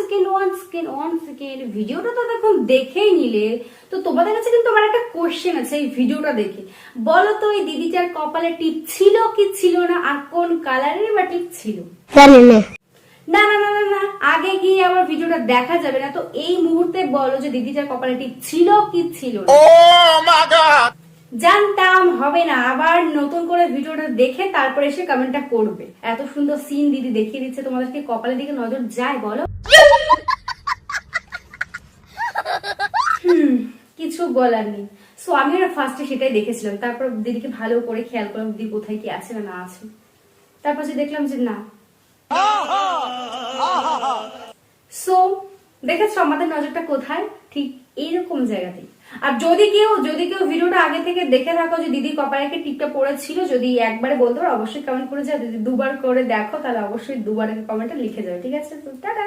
Second one second one second ভিডিওটা তো দেখুন দেখেই নিলে। তো তোমাদের কাছে কিন্তু আমার একটা কোশ্চেন আছে এই ভিডিওটা দেখে। বলো তো এই দিদিটার কপালে টিপ ছিল কি ছিল না? আর কোন কালারের বা টিপ ছিল? না। না না না আগে গিয়ে আবার ভিডিওটা দেখা যাবে না। তো এই মুহূর্তে বলো যে দিদিটার কপালে টিপ ছিল কি ছিল না? জানতাম হবে না। আবার নতুন করে ভিডিওটা দেখে তারপরে এসে কমেন্টটা করবে। এত সুন্দর সিন দিদি দেখিয়ে দিচ্ছে। তোমাদেরকে কপালের দিকে নজর যায় বলো? কিছু বলার নেই। সো আমি না ফার্স্টে সেটাই দেখেছিলাম। তারপর দিদিকে ভালো করে খেয়াল করলাম, দিদি কোথায় কি আছে না না আছে? তারপর যে দেখলাম যে না। সো দেখেছ আমাদের নজরটা কোথায়? ঠিক এইরকম জায়গাতেই। আর যদি কেউ যদি কেউ ভিডিওটা আগে থেকে দেখে থাকো যে দিদি কপালে টিপটা পড়েছিল, যদি একবারে বলতে পারো, অবশ্যই কমেন্ট করে যাও। যদি দুবার করে দেখো, তাহলে অবশ্যই দুবারের কমেন্টে লিখে যাবে। ঠিক আছে? টাটা